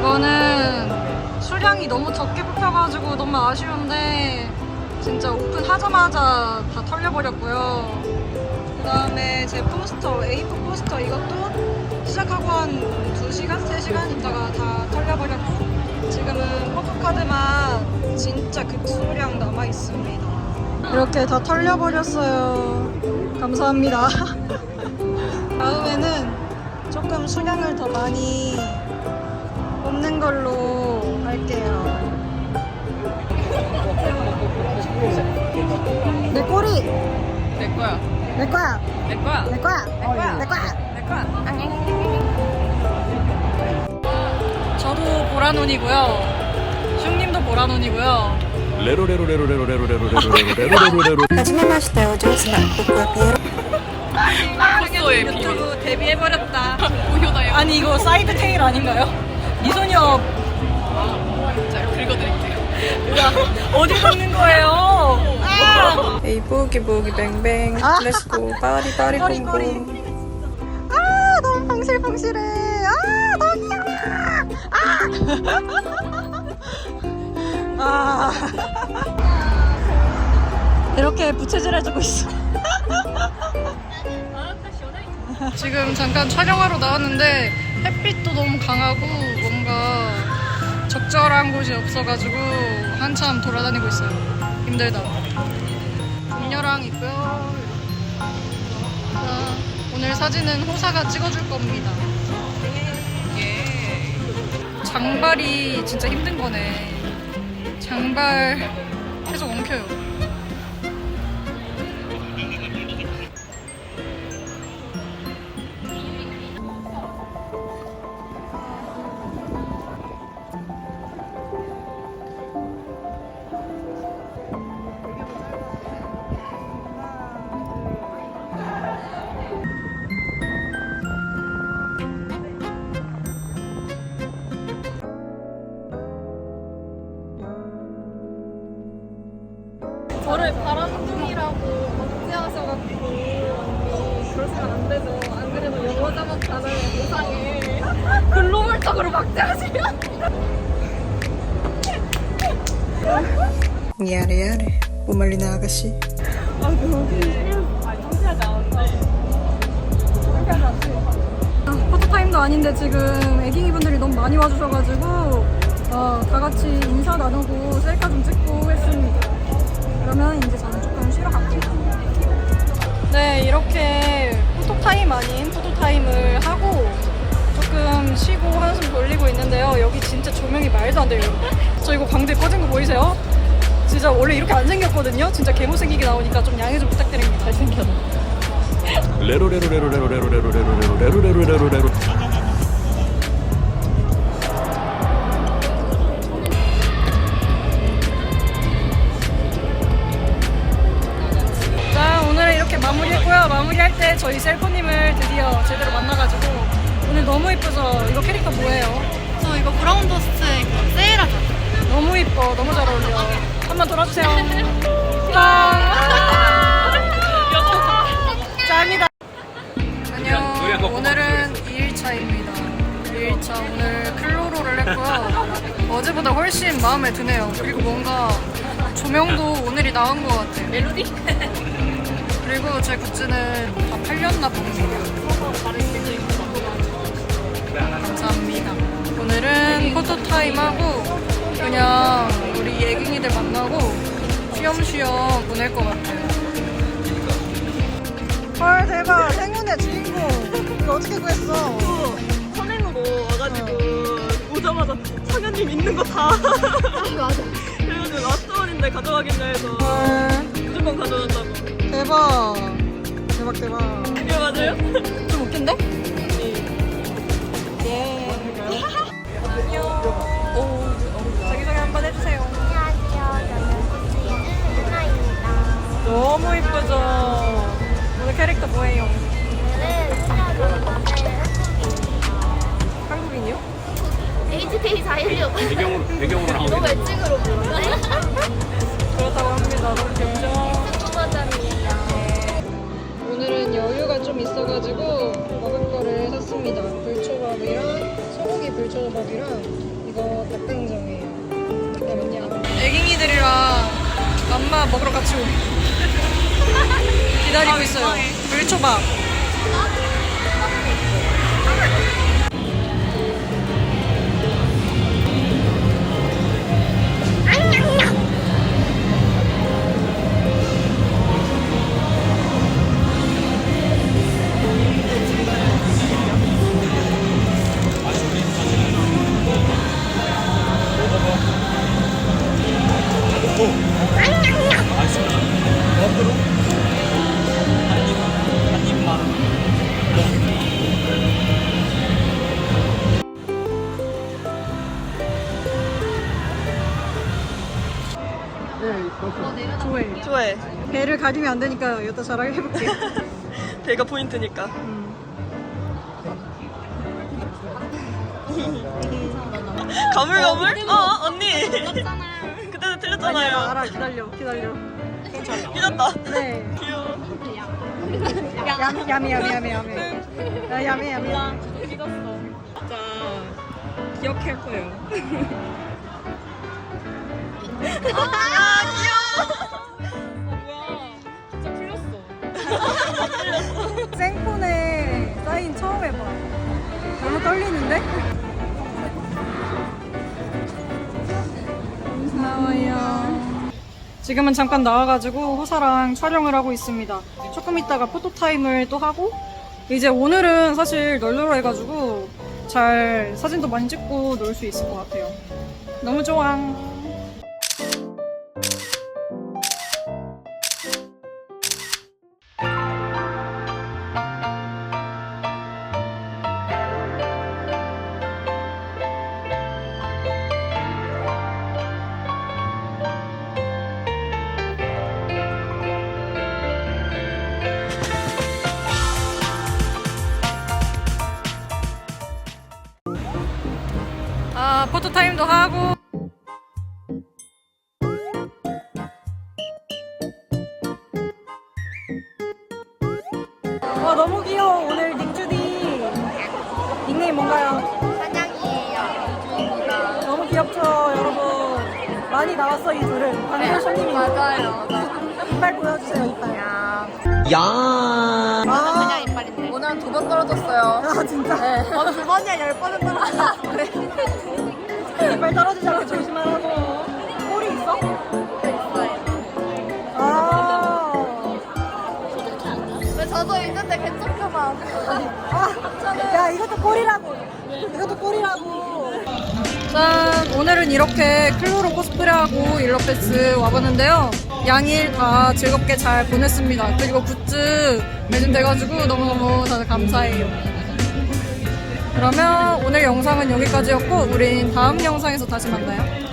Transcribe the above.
이거는 수량이 너무 적게 뽑혀가지고 너무 아쉬운데 진짜 오픈하자마자 다 털려버렸고요. 그 다음에 제 포스터, A4 포스터 이것도 시작하고 한 2시간, 3시간 있다가 다 털려버렸고 지금은 포토카드만 진짜 극소량 남아있습니다. 이렇게 다 털려버렸어요. 감사합니다. 다음에는 조금 수량을 더 많이 뽑는 걸로 할게요. 내 꼬리! 내 거야. 내 거야! 내 거야. 내 거야! 내 거야. 내 거야! 내 거야. 저도 보라눈이고요. 슝님도 보라눈이고요. 레로레로레로레로레로레로레로레로레로 はじめましてお嬢様僕はピエロ 코스의 비밀. 유튜브 데뷔해버렸다. 고효다요. 아니 이거 사이드 테일 아닌가요? 이소녀 자, 긁어드릴게요. 어디 먹는 거예요? 아! 에이 부기 부기 뱅뱅 아. 렛츠고 빠리 빠리. 뽕뽕 아 너무 펑실펑실해. 아 너무 귀여워. 아. 아. 이렇게 부채질 해주고 있어. 지금 잠깐 촬영하러 나왔는데 햇빛도 너무 강하고 적절한 곳이 없어가지고 한참 돌아다니고 있어요. 힘들다. 동료랑 있고요. 자, 오늘 사진은 호사가 찍어줄 겁니다. 예. 장발이 진짜 힘든 거네. 장발 계속 엉켜요. 저를 바람둥이라고 언니 그러시면 안 되죠. 안 그래도 영어 자막 단어의 보상에 글로벌적으로 막대하시면 야래 야래 오말리나 아가씨 포토타임도 아닌데 지금 애기이 분들이 너무 많이 와주셔가지고 어, 다 같이 인사 나누고 셀카 좀 찍고. 그러면 이제 저는 조금 쉬러 갈게요. 네, 이렇게 포토타임 아닌 포토타임을 하고 조금 쉬고 한숨 돌리고 있는데요. 여기 진짜 조명이 말도 안 돼요. 저 이거 광대 꺼진 거 보이세요? 진짜 원래 이렇게 안 생겼거든요. 진짜 개못생기게 나오니까 좀 양해 좀 부탁드립니다. 잘생겨서. 레로 레로 레로 레로 레로 레로 레로 레로 레로 레로 자 때 저희 셀프님을 드디어 제대로 만나가지고 오늘 너무 이쁘죠 이거 캐릭터 뭐예요? 저 이거 브라운 더스트 세일하자. 너무 이뻐. 너무 잘 어울려. 한번 돌아주세요. 아. 짱이다. 안녕. 오늘은 2일차입니다. 2일차 오늘 클로로를 했고요. 어제보다 훨씬 마음에 드네요. 그리고 뭔가 조명도 오늘이 나은 것 같아요. 멜로디? 그리고 제 굿즈는 다 팔렸나 봅니다. 감사합니다. 오늘은 포토 타임하고 그냥 우리 예깅이들 만나고 쉬엄쉬엄 보낼 것 같아요. 헐 대박 행운의 주인공 이거 어떻게 구했어? 선행으로 와가지고 오자마자 창현님 있는 거 다. 맞아. 그래가지고 라스트 원인데 가져가긴다 해서 헐 무조건 가져간다고. 대박 대박 대박 그게 맞아요? 좀 웃긴데? 예 안녕 오 자기소개 한번 해주세요 안녕하세요. 저는 유나입니다. 너무 이쁘죠? 오늘 캐릭터 뭐예요? 한국인이요? HK 416. 배경으로 배경으로 너무 웨칭으로 불러요? 그렇다고 합니다. 너무? 특 있어가지고 먹을 거를 샀습니다. 불초밥이랑 소고기 불초밥이랑 이거 닭강정이에요. 그다음에 애기이들이랑 엄마 먹으러 같이 오. 기다리고 있어요. 아, 불초밥. 아, 안녕. 좋아해. 배를 가리면 안 되니까 여기다 자랑 해볼게. 배가 포인트니까. 가물가물? 어 언니. 그때도 틀렸잖아요. 알아, 기다려, 기다려. 삐졌다. 네. 귀여워. 야미, 야미, 야미, 야미, 야미. 야, 야미, 야미. 진짜 기억할 거예요. 아 귀여워. 생폰에 사인 처음 해봐. 너무 떨리는데? 고마워요. 지금은 잠깐 나와가지고 호사랑 촬영을 하고 있습니다. 조금 있다가 포토타임을 또 하고 이제 오늘은 사실 널널 해가지고 잘 사진도 많이 찍고 놀 수 있을 것 같아요. 너무 좋아. 포토 타임도 하고. 와, 너무 귀여워. 오늘 닝주디. 닉네임 뭔가요? 사냥이에요. 너무 귀엽죠, 여러분. 많이 나왔어, 이 둘은. 방금 손님이. 맞아요. 이빨 보여주세요, 이빨. 야. 아, 그냥 이빨인데. 오늘 두 번 떨어졌어요. 아, 진짜? 어, 두 번이야, 열 번은 떨어졌어. 이빨 떨어지지 않게 조심하라고. 꼬리 있어? 있어요. 아. 왜 저도 있는데 괜찮구만. 아, 야 이것도 꼴이라고. 이것도 꼴이라고. 짠, 오늘은 이렇게 클로로 코스프레하고 일러페스 와봤는데요. 양일 다 즐겁게 잘 보냈습니다. 그리고 굿즈 매진돼가지고 너무너무 다들 감사해요. 그러면 오늘 영상은 여기까지였고, 우린 다음 영상에서 다시 만나요.